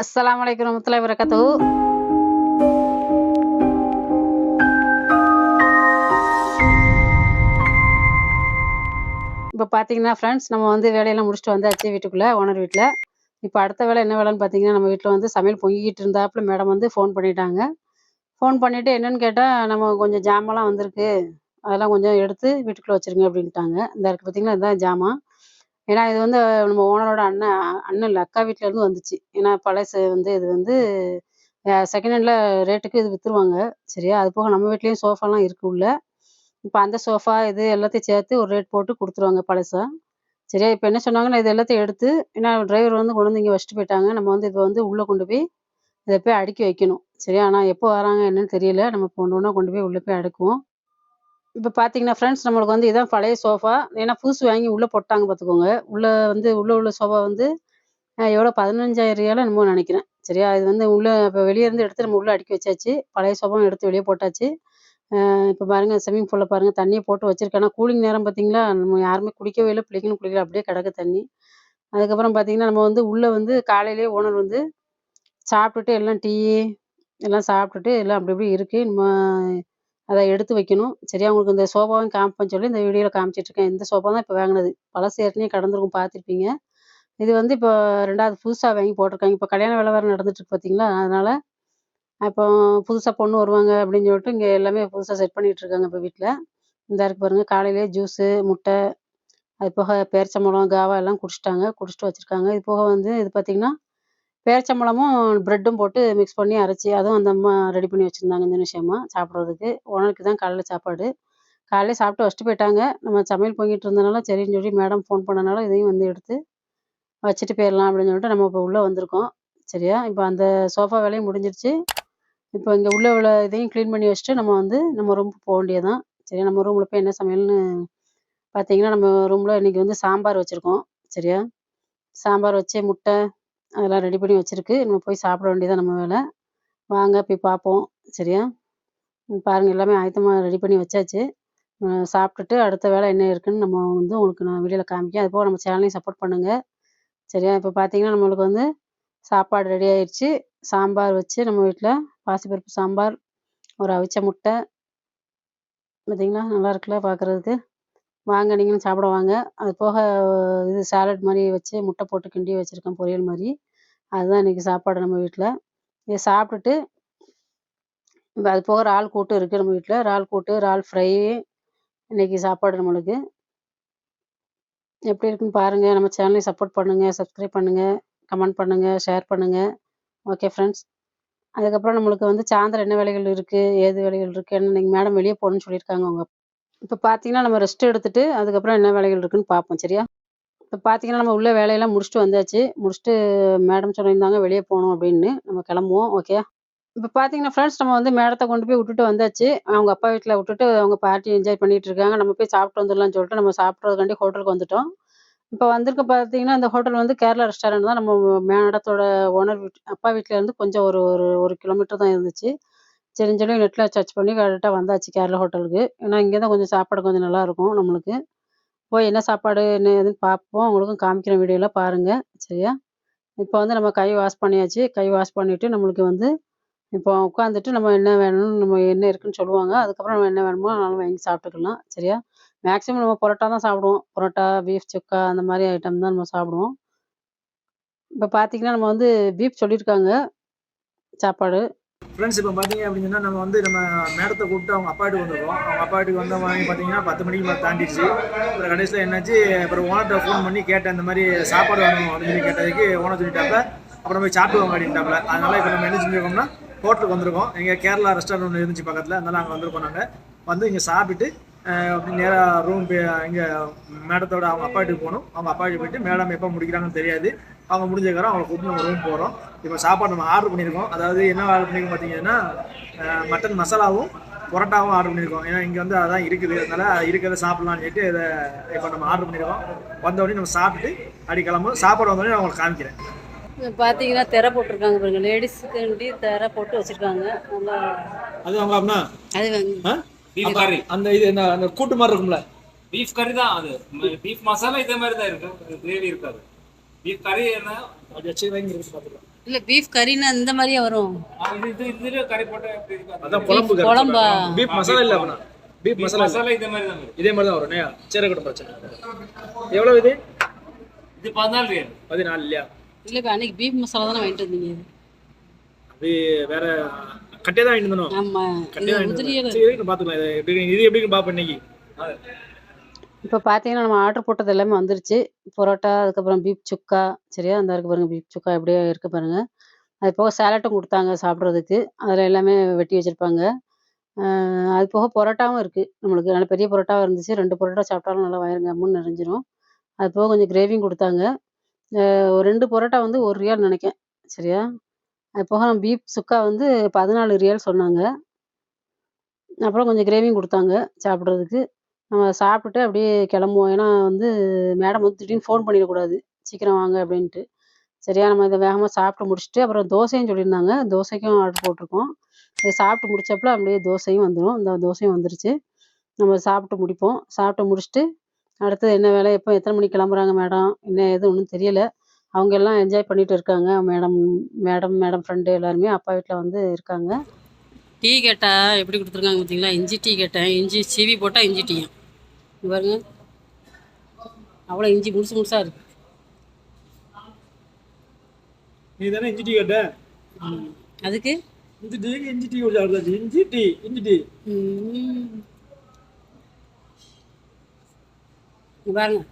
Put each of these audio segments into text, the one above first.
அஸ்ஸலாமு அலைக்கும் வரமத்துல்லாஹி வரகாத்துஹு இப்போ பார்த்தீங்கன்னா ஃப்ரெண்ட்ஸ் நம்ம வந்து வேலையெல்லாம் முடிச்சுட்டு வந்தாச்சு வீட்டுக்குள்ளே ஓனர் வீட்டில் இப்போ அடுத்த வேலை என்ன வேலைன்னு பார்த்தீங்கன்னா நம்ம வீட்டில் வந்து சமையல் பொங்கிக்கிட்டு இருந்தாப்புல மேடம் வந்து ஃபோன் பண்ணிட்டாங்க. ஃபோன் பண்ணிவிட்டு என்னன்னு கேட்டால் நம்ம கொஞ்சம் ஜாமான்லாம் வந்திருக்கு. அதெல்லாம் கொஞ்சம் எடுத்து வீட்டுக்குள்ளே வச்சுருங்க அப்படின்ட்டாங்க. இந்த இருக்குது பார்த்தீங்கன்னா இதுதான் ஜாமான் ஏன்னா இது வந்து நம்ம ஓனரோட அண்ணன் அண்ணன் இல்லை அக்கா வீட்டிலேருந்து வந்துச்சு. ஏன்னா பழசு வந்து இது வந்து செகண்ட் ஹேண்டில் ரேட்டுக்கு இது விற்றுருவாங்க சரியா? அது போக நம்ம வீட்லேயும் சோஃபாலாம் இருக்கு உள்ள. இப்போ அந்த சோஃபா இது எல்லாத்தையும் சேர்த்து ஒரு ரேட் போட்டு கொடுத்துருவாங்க பழசா. சரியா? இப்போ என்ன சொன்னாங்கன்னா இது எல்லாத்தையும் எடுத்து ஏன்னா டிரைவர் வந்து கொண்டு வந்து இங்கே வச்சுட்டு போயிட்டாங்க. நம்ம வந்து இப்போ வந்து உள்ளே கொண்டு போய் இதை போய் அடுக்கி வைக்கணும். சரியா? ஆனால் எப்போ வராங்க என்னன்னு தெரியல. நம்ம இப்போ ஒன்று ஒன்றா கொண்டு போய் உள்ளே போய் அடுக்குவோம். இப்போ பார்த்தீங்கன்னா ஃப்ரெண்ட்ஸ் நம்மளுக்கு வந்து இதான் பழைய சோஃபா ஏன்னா புதுசு வாங்கி உள்ளே போட்டாங்க பார்த்துக்கோங்க உள்ளே வந்து உள்ளே உள்ள சோஃபா வந்து எவ்வளோ பதினஞ்சாயிரம் ரியாலும் என்னமோ நினைக்கிறேன். சரியா? இது வந்து உள்ளே இப்போ வெளியே இருந்து எடுத்து நம்ம உள்ளே அடுக்கி வச்சாச்சு. பழைய சோஃபாவும் எடுத்து வெளியே போட்டாச்சு. இப்போ பாருங்க ஸ்விம்மிங் பூலில் பாருங்க தண்ணியை போட்டு வச்சிருக்கேன். ஆனால் கூலிங் நேரம் பார்த்தீங்களா நம்ம யாருமே குடிக்கவே இல்லை. பிள்ளைங்களும் குளிக்கல. அப்படியே கிடக்கு தண்ணி. அதுக்கப்புறம் பார்த்தீங்கன்னா நம்ம வந்து உள்ளே வந்து காலையிலேயே ஓனர் வந்து சாப்பிட்டுட்டு எல்லாம் டீ எல்லாம் சாப்பிட்டுட்டு எல்லாம் அப்படி இப்படி இருக்குது நம்ம அதை எடுத்து வைக்கணும். சரியா உங்களுக்கு இந்த சோபாவும் காமிப்பேன்னு சொல்லி இந்த வீடியோவில் காமிச்சிட்டு இருக்கேன். இந்த சோபா தான் இப்போ வாங்கினது. பழசு ஏற்கனவே கடந்திருக்கும் பார்த்துருப்பீங்க. இது வந்து இப்போ ரெண்டாவது புதுசாக வாங்கி போட்டிருக்காங்க. இப்போ கல்யாண வேலை வேறு நடந்துட்டுருக்கு பார்த்தீங்களா அதனால் இப்போ புதுசாக பொண்ணு வருவாங்க அப்படின்னு சொல்லிட்டு இங்கே எல்லாமே புதுசாக செட் பண்ணிட்டு இருக்காங்க இப்போ வீட்டில் இந்த இருக்கு பாருங்கள் காலையிலேயே ஜூஸு முட்டை அது போக பேரிச்சம்பழம் காவா எல்லாம் குடிச்சிட்டாங்க. குடிச்சிட்டு வச்சுருக்காங்க. இது போக வந்து இது பார்த்தீங்கன்னா பேரிச்சம்பழமும் ப்ரெட்டும் போட்டு மிக்ஸ் பண்ணி அரைச்சி அதுவும் அந்த அம்மா ரெடி பண்ணி வச்சுருந்தாங்க இந்த விஷயமா சாப்பிட்றதுக்கு. உனக்கு தான் காலையில் சாப்பாடு. காலையில் சாப்பிட்டு வச்சுட்டு போயிட்டாங்க. நம்ம சமையல் பொங்கிட்டு இருந்தனால சரின்னு சொல்லி மேடம் ஃபோன் பண்ணனால இதையும் வந்து எடுத்து வச்சுட்டு போயிடலாம் அப்படின்னு சொல்லிட்டு நம்ம இப்போ உள்ளே வந்திருக்கோம். சரியா? இப்போ அந்த சோஃபா வேலையும் முடிஞ்சிருச்சு. இப்போ இங்கே உள்ள உள்ள இதையும் க்ளீன் பண்ணி வச்சுட்டு நம்ம வந்து நம்ம ரூமுக்கு போக வேண்டியதுதான். சரியா? நம்ம ரூமில் போய் என்ன சமையல்னு பார்த்தீங்கன்னா நம்ம ரூமில் இன்னைக்கு வந்து சாம்பார் வச்சுருக்கோம். சரியா? சாம்பார் வச்சு முட்டை அதெல்லாம் ரெடி பண்ணி வச்சுருக்கு. நம்ம போய் சாப்பிட வேண்டியதான் நம்ம வேலை. வாங்க போய் பார்ப்போம். சரியா? பாருங்கள் எல்லாமே ஆயத்தமாக ரெடி பண்ணி வச்சாச்சு. சாப்பிட்டுட்டு அடுத்த வேலை என்ன இருக்குன்னு நம்ம வந்து உங்களுக்கு நான் வீடியோவில் காமிக்கேன் அதுபோக நம்ம சேனலையும் சப்போர்ட் பண்ணுங்கள் சரியா? இப்போ பார்த்தீங்கன்னா நம்மளுக்கு வந்து சாப்பாடு ரெடி ஆயிடுச்சு சாம்பார் வச்சு நம்ம வீட்டில் பாசிப்பருப்பு சாம்பார் ஒரு அவிச்ச முட்டை. பார்த்தீங்களா? நல்லா இருக்குல்ல பார்க்குறதுக்கு? வாங்க நீங்களும் சாப்பிட வாங்க. அது போக இது சாலட் மாதிரி வச்சு முட்டை போட்டு கிண்டி வச்சுருக்கேன் பொரியல் மாதிரி. அதுதான் இன்னைக்கு சாப்பாடு நம்ம வீட்டில் இதை சாப்பிட்டுட்டு அது போக இறால் கூட்டு இருக்குது நம்ம வீட்டில் இறால் கூட்டு இறால் ஃப்ரை இன்னைக்கு சாப்பாடு நம்மளுக்கு. எப்படி இருக்குன்னு பாருங்கள் நம்ம சேனலை சப்போர்ட் பண்ணுங்கள் சப்ஸ்கிரைப் பண்ணுங்கள் கமெண்ட் பண்ணுங்கள் ஷேர் பண்ணுங்கள் ஓகே ஃப்ரெண்ட்ஸ் அதுக்கப்புறம் நம்மளுக்கு வந்து சாயந்தரம் என்ன வேலைகள் இருக்குது ஏது வேலைகள் இருக்குது என்ன இன்னைக்கு மேடம் வெளியே போகணும்னு சொல்லியிருக்காங்க அவங்க இப்போ பார்த்தீங்கன்னா நம்ம ரெஸ்ட் எடுத்துட்டு அதுக்கப்புறம் என்ன வேலைகள் இருக்குன்னு பார்ப்போம் சரியா? இப்போ பார்த்தீங்கன்னா நம்ம உள்ள வேலையெல்லாம் முடிச்சுட்டு வந்தாச்சு. முடிச்சுட்டு மேடம் சொல்லியிருந்தாங்க வெளியே போகணும் அப்படின்னு. நம்ம கிளம்புவோம் ஓகே இப்போ பார்த்தீங்கன்னா ஃப்ரெண்ட்ஸ் நம்ம வந்து மேடத்தை கொண்டு போய் விட்டுட்டு வந்தாச்சு. அவங்க அப்பா வீட்டில் விட்டுட்டு அவங்க பார்ட்டி என்ஜாய் பண்ணிட்டு இருக்காங்க. நம்ம போய் சாப்பிட்டு வந்துடலாம்னு சொல்லிட்டு நம்ம சாப்பிட்றதுக்காண்டி ஹோட்டலுக்கு வந்துட்டோம். இப்போ வந்திருக்க பார்த்தீங்கன்னா இந்த ஹோட்டல் வந்து கேரளா ரெஸ்டாரண்ட் தான். நம்ம மேடத்தோட ஓனர் வீட் அப்பா வீட்டில் இருந்து கொஞ்சம் ஒரு ஒரு ஒரு கிலோமீட்டர் தான் இருந்துச்சு. சரின்னு சொல்லி நெட்டில் சர்ச் பண்ணி கரெக்டாக வந்தாச்சு கேரளா ஹோட்டலுக்கு ஏன்னா இங்கே தான் கொஞ்சம் சாப்பாடு கொஞ்சம் நல்லாயிருக்கும் நம்மளுக்கு. போய் என்ன சாப்பாடு என்ன ஏதுன்னு பார்ப்போம். உங்களுக்கும் காமிக்கிற வீடியோவில் பாருங்கள் சரியா? இப்போ வந்து நம்ம கை வாஷ் பண்ணியாச்சு. கை வாஷ் பண்ணிவிட்டு நம்மளுக்கு வந்து இப்போ உட்காந்துட்டு நம்ம என்ன வேணும்னு நம்ம என்ன இருக்குன்னு சொல்லுவாங்க. அதுக்கப்புறம் நம்ம என்ன வேணுமோ அதனால வாங்கி சாப்பிட்டுக்கலாம். சரியா? மேக்ஸிமம் நம்ம பரோட்டா தான் சாப்பிடுவோம். பரோட்டா பீஃப் சுக்கா அந்த மாதிரி ஐட்டம் தான் நம்ம சாப்பிடுவோம். இப்போ பார்த்தீங்கன்னா நம்ம வந்து பீஃப் சொல்லியிருக்காங்க. சாப்பாடு. ஃப்ரெண்ட்ஸ் இப்போ பார்த்தீங்க அப்படின்னு சொன்னால் நம்ம வந்து நம்ம மேடத்தை கூப்பிட்டு அவங்க அப்பாட்டுக்கு வந்துடுவோம் அவங்க அப்பாட்டுக்கு வந்த வாங்கி பார்த்தீங்கன்னா பத்து மணிக்கு மேலே தாண்டிடுச்சு. அப்புறம் கடைசியில் என்னாச்சு அப்புறம் ஓனர்கிட்ட ஃபோன் பண்ணி கேட்டேன் இந்த மாதிரி சாப்பாடு வேணும் அப்படின்னு சொல்லி கேட்டதுக்கு ஓனர் சொல்லிட்டாப்ப அப்புறம் போய் சாப்பிடுவாங்க அப்படின்ட்டாப்ல. அதனால இப்போ நம்ம என்ன செஞ்சுருக்கோம்னா ஹோட்டலுக்கு வந்திருக்கோம். எங்கள் கேரளா ரெஸ்டாரண்ட் ஒன்று இருந்துச்சு பக்கத்தில். அதனால் அங்கே வந்திருக்கோம் நாங்கள் வந்து இங்கே சாப்பிட்டு அப்படி நேராக ரூம் இங்கே மேடத்தோட அவங்க அப்பா வீட்டுக்கு போகணும். அவங்க அப்பா வீட்டுக்கு போயிட்டு மேடம் எப்போ முடிக்கிறாங்கன்னு தெரியாது. அவங்க முடிஞ்சதுக்கப்புறம் அவங்களை கூப்பிட்டு நம்ம ரூம் போகிறோம் இப்போ சாப்பாடு நம்ம ஆர்டர் பண்ணியிருக்கோம். அதாவது என்ன ஆர்டர் பண்ணியிருக்கோம் பார்த்தீங்கன்னா மட்டன் மசாலாவும் பரோட்டாவும் ஆர்டர் பண்ணியிருக்கோம். ஏன்னா இங்கே வந்து அதான் இருக்குது. அதனால இருக்கிறத சாப்பிட்லான்னு சொல்லிட்டு இதை இப்போ நம்ம ஆர்டர் பண்ணியிருக்கோம். வந்த உடனே நம்ம சாப்பிட்டுட்டு அப்படி கிளம்பும் சாப்பாடு வந்தோடனே நான் உங்களுக்கு காமிக்கிறேன். பார்த்தீங்கன்னா திரை போட்டிருக்காங்க பாருங்க. லேடிஸுக்குண்டி திரை போட்டு வச்சுருக்காங்க. நல்லா அது அவங்க அப்படின்னா அது வந்து பீஃப் கறி அந்த இது என்ன அந்த கூட்டு மாதிரி இருக்கும்ல? பீஃப் கறி தான் அது. பீஃப் மசாலா இதே மாதிரி தான் இருக்கும் கிரேவி இருக்காது. பீஃப் கறி என்ன? இருக்கு இல்ல பீஃப் கறின்னா இந்த மாதிரியே வரும்? இது இது இதுல கறி போட்டா எப்படி அதான் குழம்பு கறி குழம்பா? பீஃப் மசாலா இல்ல அப்படின்னா. Beef beef masala. மசாலா இதே மாதிரி தான். இதே மாதிரி தான் வரும். சரி இருக்கட்டும் பிரச்சனை. எவ்வளவு இது? இது பதினாலு ரியால் பதினாலு இல்லையா? இல்ல இப்ப அன்னைக்கு பீஃப் மசாலா தானே வாங்கிட்டு வந்தீங்க? அது வேற கட்டே தான் ஆமா. கட்டே. சரி இருக்கு பாத்துக்கலாம். இது எப்படி இது பாப்போம் இன்னைக்கு. இப்போ பார்த்தீங்கன்னா நம்ம ஆர்டர் போட்டது எல்லாமே வந்துருச்சு. பரோட்டா அதுக்கப்புறம் பீப் சுக்கா. சரியா? அந்த இருக்கு பாருங்க பீப் சுக்கா எப்படியே இருக்கு பாருங்க. அது போக சேலட்டும் கொடுத்தாங்க சாப்பிட்றதுக்கு. அதில் எல்லாமே வெட்டி வச்சுருப்பாங்க. அது போக பரோட்டாவும் இருக்குது நம்மளுக்கு நல்ல பெரிய பரோட்டாவும் இருந்துச்சு. ரெண்டு பரோட்டா சாப்பிட்டாலும் நல்லா வயிறு கம்முன்னு நிறைஞ்சிரும். அது போக கொஞ்சம் கிரேவியும் கொடுத்தாங்க. ஒரு ரெண்டு பரோட்டா வந்து ஒரு ரியால் நினைக்கேன் சரியா? அது போக பீப் சுக்கா வந்து பதினாலு ரியல் சொன்னாங்க. அப்புறம் கொஞ்சம் கிரேவியும் கொடுத்தாங்க சாப்பிட்றதுக்கு. நம்ம சாப்பிட்டுட்டு அப்படியே கிளம்புவோம். ஏன்னா வந்து மேடம் வந்து திடீர்னு ஃபோன் பண்ணிடக்கூடாது. சீக்கிரம் வாங்க அப்படின்ட்டு. சரியா நம்ம இதை வேகமாக சாப்பிட்டு முடிச்சுட்டு அப்புறம் தோசையும் சொல்லியிருந்தாங்க. தோசைக்கும் ஆர்டர் போட்டிருக்கோம். இதை சாப்பிட்டு முடிச்சப்பல அப்படியே தோசையும் வந்துடும் இந்த தோசையும் வந்துருச்சு. நம்ம சாப்பிட்டு முடிப்போம். சாப்பிட்டு முடிச்சுட்டு அடுத்தது என்ன வேலை? எப்போ எத்தனை மணிக்கு கிளம்புறாங்க மேடம் என்ன எதுவும் ஒன்றும் தெரியலை. அவங்க எல்லாம் என்ஜாய் பண்ணிட்டு இருக்காங்க மேடம் மேடம் மேடம் ஃப்ரெண்டு எல்லாருமே அப்பா வீட்டில் வந்து இருக்காங்க. டீ கேட்டா எப்படி கொடுத்துருக்காங்க பார்த்தீங்களா இஞ்சி டீ கேட்டேன். இஞ்சி சீவி போட்டால் இஞ்சி டீ. பாருங்க. அவ்வளோ இஞ்சி முழுசு முழுசாக இருக்கு. நீ தானே இஞ்சி டீ கேட்ட? அதுக்கு? இஞ்சி டீ இஞ்சி டீ சாப்பிடாச்சு இஞ்சி டீ இஞ்சி டீ. பாருங்க.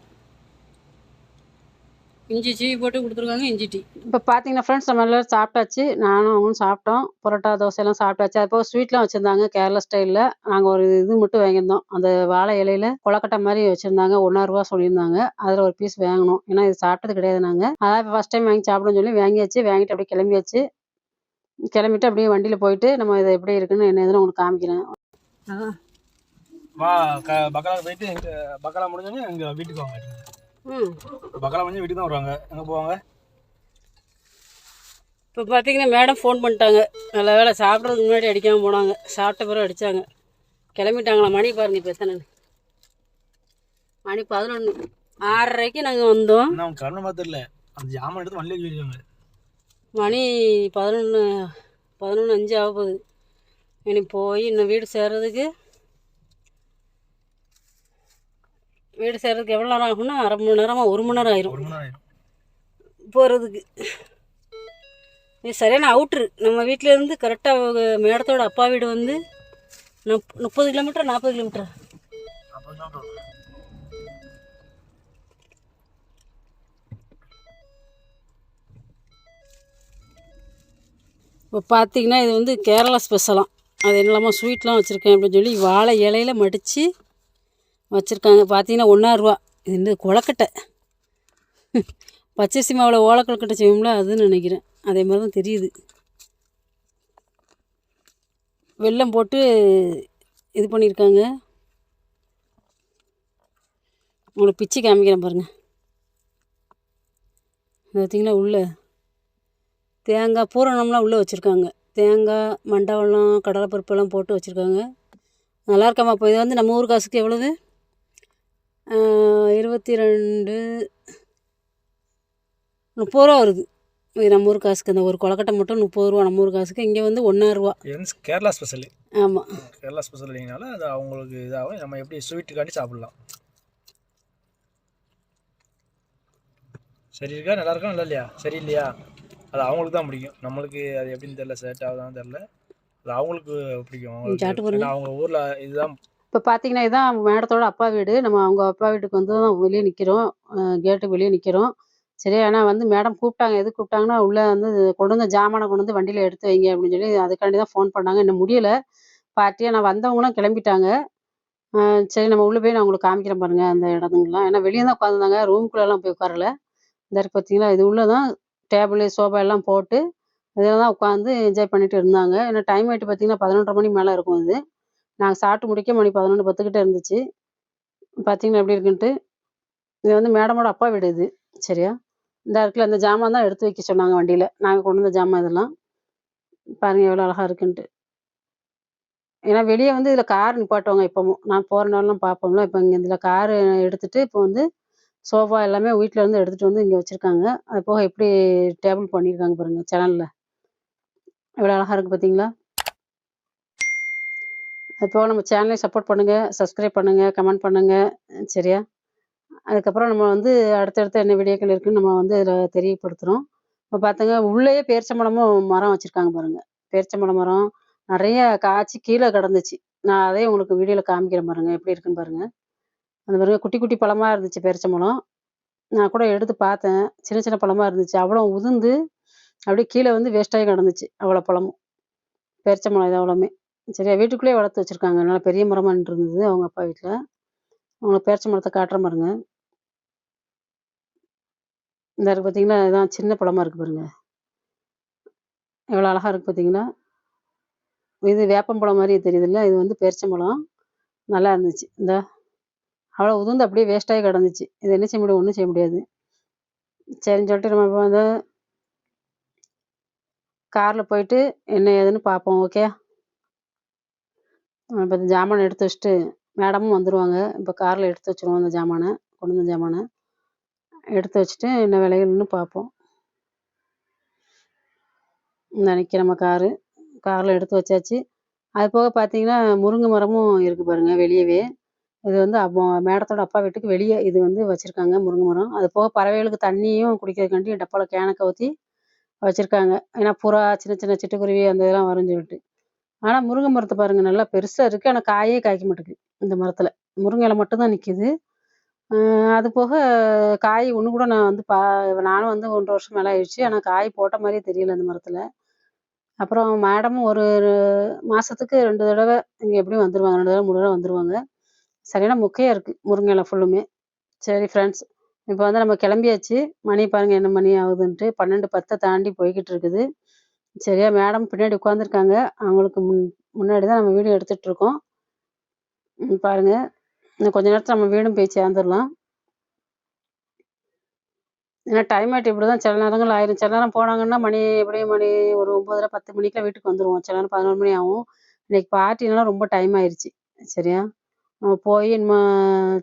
இஞ்சி சீவி போட்டு கொடுத்துருக்காங்க இஞ்சி டீ. இப்போ பார்த்தீங்கன்னா ஃப்ரெண்ட்ஸ் நம்ம எல்லோரும் சாப்பிட்டாச்சு. நானும் அவங்களும் சாப்பிட்டோம். பரோட்டா தோசையெல்லாம் சாப்பிட்டாச்சு. அது போக ஸ்வீட்லாம் வச்சுருந்தாங்க கேரளா ஸ்டைலில் நாங்கள் ஒரு இது மட்டும் வாங்கியிருந்தோம். அந்த வாழை இலையில கொலக்கட்டை மாதிரி வச்சுருந்தாங்க. ஒன்றா ரூபா சொல்லியிருந்தாங்க. அதில் ஒரு பீஸ் வாங்கணும். ஏன்னா இது சாப்பிட்டது கிடையாது நாங்கள் அதான் ஃபஸ்ட் டைம் வாங்கி சாப்பிடணும்னு சொல்லி வாங்கியாச்சு. வாங்கிட்டு அப்படியே கிளம்பியாச்சு. கிளம்பிட்டு அப்படியே வண்டியில் போயிட்டு நம்ம இது எப்படி இருக்குன்னு என்ன எதுன்னு உங்களுக்கு காமிக்கிறேன். அதான் பக்கலா போயிட்டு இங்க பக்கலா முடிஞ்சோடனே இங்க வீட்டுக்கு வாங்க. பக்கலா முடிஞ்சு வீட்டுக்கு தான் வருவாங்க. எங்க போவாங்க? இப்போ பார்த்தீங்கன்னா மேடம் ஃபோன் பண்ணிட்டாங்க. நல்ல வேலை சாப்பிட்றதுக்கு முன்னாடி அடிக்காமல் போனாங்க. சாப்பிட்ட பிறகு அடித்தாங்க கிளம்பிட்டாங்களா? மணி பாருங்க இப்போ எத்தனை மணி? பதினொன்று ஆறரைக்கு நாங்கள் வந்தோம். அவங்க கண்ணு தெரியல. அந்த ஜாமான் எடுத்து வண்டியில் வச்சிருக்காங்க. மணி பதினொன்று பதினொன்று அஞ்சு ஆக போகுது. இனி போய் இன்னும் வீடு சேர்றதுக்கு வீடு சேர்றதுக்கு எவ்வளோ நேரம் ஆகும்னா அரை மணி நேரமாக ஒரு மணி நேரம் ஆயிரும். ஒரு மணி நேரம் ஆயிடும் போகிறதுக்கு இது சரியான அவுட்ரு நம்ம வீட்டிலேருந்து கரெக்டாக மேடத்தோட அப்பா வீடு வந்து முப் முப்பது கிலோமீட்டர் நாற்பது கிலோமீட்டர். இப்போ பார்த்தீங்கன்னா இது வந்து கேரளா ஸ்பெஷலாம் அது என்னலாமா ஸ்வீட்லாம் வச்சுருக்கேன் அப்படின்னு சொல்லி வாழை இலையில மடித்து வச்சுருக்காங்க. பார்த்தீங்கன்னா ஒன்றா ரூபா இது வந்து கொழக்கட்டை பச்சரிசி மாவில் ஓலை செய்வோம்ல அதுன்னு நினைக்கிறேன். அதே மாதிரி தான் தெரியுது. வெள்ளம் போட்டு இது பண்ணியிருக்காங்க. உங்களுக்கு பிச்சு காமிக்கிறேன் பாருங்கள் பார்த்தீங்கன்னா உள்ளே தேங்காய் பூரணம்லாம் உள்ளே வச்சுருக்காங்க. தேங்காய் மண்டவெல்லாம் கடலைப்பருப்பெல்லாம் போட்டு வச்சுருக்காங்க. நல்லா இருக்காமா இப்போ இது வந்து நம்ம ஊர் காசுக்கு எவ்வளோது இருபத்தி ரெண்டு முப்பது ரூபா வருது. நம்ம ஊர் காசுக்கு அந்த ஒரு கொலக்கட்டை மட்டும் முப்பது ரூபா நம்ம ஊர் காசுக்கு. இங்கே வந்து ஒன்றா ரூபா. இது வந்து கேரளா ஸ்பெஷல் ஆமாம் கேரளா ஸ்பெஷல் இல்லைங்கனால அது அவங்களுக்கு இதாகும். நம்ம எப்படி ஸ்வீட்டுக்காண்டி சாப்பிடலாம். சரி இருக்கா? நல்லா இருக்கா? நல்லா இல்லையா? சரி இல்லையா? அது அவங்களுக்கு தான் பிடிக்கும். நம்மளுக்கு அது எப்படின்னு தெரியல செட் ஆகுதான்னு தெரியல. அது அவங்களுக்கு பிடிக்கும். அவங்க ஊரில் இதுதான் இப்போ பார்த்தீங்கன்னா இதான் மேடத்தோட அப்பா வீடு. நம்ம அவங்க அப்பா வீட்டுக்கு வந்து தான் வெளியே நிற்கிறோம் கேட்டுக்கு வெளியே நிற்கிறோம் சரி ஆனால் வந்து மேடம் கூப்பிட்டாங்க. எது கூப்பிட்டாங்கன்னா உள்ளே வந்து கொண்டு வந்த ஜாமானை கொண்டு வந்து வண்டியில் எடுத்து வைங்க அப்படின்னு சொல்லி அதுக்காண்டி தான் ஃபோன் பண்ணாங்க. இன்னும் முடியலை. பார்ட்டியாக நான் வந்தவங்களாம் கிளம்பிட்டாங்க. சரி நம்ம உள்ளே போய் நான் உங்களுக்கு காமிக்கிறேன் பாருங்க அந்த இடத்துங்கலாம் ஏன்னா வெளியே தான் உட்காந்துருந்தாங்க ரூம்குள்ளெல்லாம் போய் உட்காரல. இந்த பார்த்தீங்களா இது உள்ளே தான் டேபிள் சோஃபா எல்லாம் போட்டு இதில் தான் உட்காந்து என்ஜாய் பண்ணிட்டு இருந்தாங்க. ஏன்னா டைம் ஆகிட்டு பார்த்தீங்கன்னா பதினொன்றரை மணி மேலே இருக்கும் இது. நாங்கள் சாப்பிட்டு முடிக்க மணி பதினொன்று பத்துக்கிட்ட இருந்துச்சு. பார்த்தீங்கன்னா எப்படி இருக்குன்ட்டு இது வந்து மேடமோட அப்பா வீடு இது சரியா? இந்த இருக்குல்ல இந்த ஜாமான் தான் எடுத்து வைக்க சொன்னாங்க வண்டியில். நாங்கள் கொண்டு வந்த ஜாமான் இதெல்லாம். பாருங்க எவ்வளோ அழகா இருக்குன்ட்டு. ஏன்னா வெளியே வந்து இதில் கார் நிப்பாட்டுவாங்க இப்போவும். நான் போகிற நாள்லாம் பார்ப்போம்ல இப்போ இங்கே இதில் கார் எடுத்துட்டு இப்போ வந்து சோஃபா எல்லாமே வீட்ல இருந்து எடுத்துட்டு வந்து இங்கே வச்சிருக்காங்க. அது போக எப்படி டேபிள் பண்ணியிருக்காங்க பாருங்க சேனலில் எவ்வளோ அழகா இருக்கு பார்த்தீங்களா? அது போக நம்ம சேனலை சப்போர்ட் பண்ணுங்க, சப்ஸ்கிரைப் பண்ணுங்க, கமெண்ட் பண்ணுங்க. சரியா? அதுக்கப்புறம் நம்ம வந்து அடுத்தடுத்த என்ன வீடியோக்கள் இருக்குன்னு நம்ம வந்து இதில் தெரியப்படுத்துகிறோம் இப்போ பார்த்தங்க உள்ளேயே பேரிச்சம்பழமும் மரம் வச்சுருக்காங்க பாருங்கள் பேரிச்சம்பழ மரம் நிறைய காய்ச்சி கீழே கிடந்துச்சு. நான் அதே உங்களுக்கு வீடியோவில் காமிக்கிறேன் பாருங்க. எப்படி இருக்குன்னு பாருங்கள் அந்த பாருங்க குட்டி குட்டி பழமாக இருந்துச்சு பேரிச்சம்பழம். நான் கூட எடுத்து பார்த்தேன். சின்ன சின்ன பழமாக இருந்துச்சு. அவ்வளோ உதிர்ந்து அப்படியே கீழே வந்து வேஸ்ட்டாகி கிடந்துச்சு. அவ்வளோ பழமும். பேரிச்சம்பழம் இது அவ்வளவுமே. சரியா? வீட்டுக்குள்ளேயே வளர்த்து வச்சிருக்காங்க. நல்லா பெரிய மரமாக நின்றுருந்தது அவங்க அப்பா வீட்டில் அவங்கள உங்களுக்கு மரத்தை காட்டுற பாருங்க. இந்த இருக்கு பார்த்தீங்கன்னா இதான் சின்ன பழமா இருக்கு பாருங்க. எவ்வளோ அழகா இருக்கு பார்த்தீங்கன்னா இது வேப்பம்பழம் மாதிரி தெரியுதுல்ல? இது வந்து பேரிச்சம்பழம். நல்லா இருந்துச்சு. இந்த அவ்வளோ உதுந்து அப்படியே வேஸ்ட் கிடந்துச்சு. இது என்ன செய்ய முடியும்? ஒன்றும் செய்ய முடியாது. சரின்னு சொல்லிட்டு நம்ம இப்ப வந்து காரில் போயிட்டு என்ன ஏதுன்னு பார்ப்போம். ஓகே. இப்போ இந்த எடுத்து வச்சுட்டு மேடமும் வந்துடுவாங்க இப்போ காரில் எடுத்து வச்சுருவோம் அந்த ஜாமானை கொண்டு வந்த ஜாமானை எடுத்து வச்சுட்டு என்ன விலைகள்னு பார்ப்போம். நினைக்க நம்ம காரு. காரில் எடுத்து வச்சாச்சு. அது போக பார்த்தீங்கன்னா, முருங்கை மரமும் இருக்கு பாருங்க வெளியவே. இது வந்து அப்போ மேடத்தோட அப்பா வீட்டுக்கு வெளியே இது வந்து வச்சிருக்காங்க முருங்கை மரம். அது போக பறவைகளுக்கு தண்ணியும் குடிக்கிறதுக்காண்டி டப்பாவில் கேன கவுத்தி வச்சிருக்காங்க. ஏன்னா புறா, சின்ன சின்ன சிட்டுக்குருவி அந்த இதெல்லாம் வரும்னு சொல்லிட்டு. ஆனா முருங்கை மரத்தை பாருங்க நல்லா பெருசா இருக்கு. ஆனா காயே காய்க்க மாட்டேங்குது இந்த மரத்துல. முருங்கையில மட்டும்தான் மட்டும் தான் நிக்குது. அது போக காய் ஒன்று கூட நான் வந்து பா நானும் வந்து 1 1/2 வருஷம் மேலே ஆயிடுச்சு. ஆனால் காய் போட்ட மாதிரியே தெரியல அந்த மரத்துல. அப்புறம் மேடமும் ஒரு மாசத்துக்கு ரெண்டு தடவை இங்கே எப்படியும் வந்துடுவாங்க ரெண்டு தடவை மூணு தடவை வந்துடுவாங்க சரியான முக்கையாக இருக்கு முருங்கையில ஃபுல்லுமே. சரி ஃப்ரெண்ட்ஸ். இப்போ வந்து நம்ம கிளம்பியாச்சு. மணி பாருங்க என்ன மணி ஆகுதுன்ட்டு. 12:10 தாண்டி போய்கிட்டு இருக்குது. சரியா? மேடம் பின்னாடி உட்காந்துருக்காங்க. அவங்களுக்கு முன் முன்னாடி தான் நம்ம வீடியோ எடுத்துட்ருக்கோம் ம் பாருங்க. இன்னும் கொஞ்ச நேரத்தில் நம்ம வீடும் போய் சேர்ந்துடலாம் ஏன்னா டைம் ஆகிட்டு இப்படி தான் சில நேரங்கள் ஆயிரும். சில நேரம் போனாங்கன்னா மணி எப்படியும் மணி ஒரு 9:30 10 மணிக்கெல்லாம் வீட்டுக்கு வந்துடுவோம் சில நேரம் 11 மணி ஆகும். இன்னைக்கு பார்ட்டினால ரொம்ப டைம் ஆயிடுச்சு சரியா? நம்ம போய் நம்ம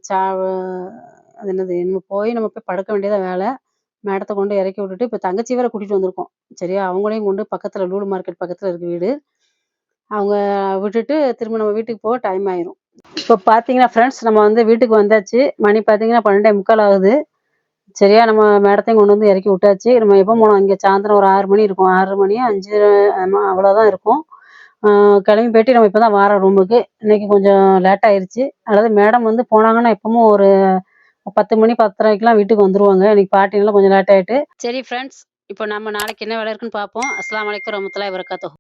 சா அது என்னது? நம்ம போய் நம்ம போய் படுக்க வேண்டியதான் வேலை மேடத்தை கொண்டு இறக்கி விட்டுட்டு, இப்ப தங்கச்சி வேற கூட்டிட்டு வந்திருக்கோம். சரியா? அவங்களையும் கொண்டு பக்கத்துல லூலு மார்க்கெட் பக்கத்துல இருக்கு வீடு. அவங்க விட்டுட்டு திரும்ப நம்ம வீட்டுக்கு போக டைம் ஆயிரும். இப்ப பார்த்தீங்கன்னா ஃப்ரெண்ட்ஸ் நம்ம வந்து வீட்டுக்கு வந்தாச்சு. மணி பார்த்தீங்கன்னா 12:45 ஆகுது. சரியா? நம்ம மேடத்தையும் கொண்டு வந்து இறக்கி விட்டாச்சு. நம்ம எப்போ போனோம்? இங்க சாயந்தரம் ஒரு ஆறு மணி இருக்கும். ஆறு மணி அஞ்சு அவ்வளோதான் இருக்கும். கிளம்பி போயிட்டு நம்ம இப்போ தான் வாரோம் ரூமுக்கு. இன்னைக்கு கொஞ்சம் லேட் ஆயிருச்சு. அதாவது மேடம் வந்து போனாங்கன்னா எப்பவும் ஒரு 10 மணி 10:30க்கெல்லாம் வீட்டுக்கு வந்துருவாங்க. இன்னைக்கு பார்ட்டினால கொஞ்சம் லேட் ஆயிட்டு. சரி ஃப்ரெண்ட்ஸ். இப்போ நம்ம நாளைக்கு என்ன வேலை இருக்குன்னு பார்ப்போம். அஸ்ஸலாமு அலைக்கும் வரஹ்மத்துல்லாஹி வபரகாத்துஹு.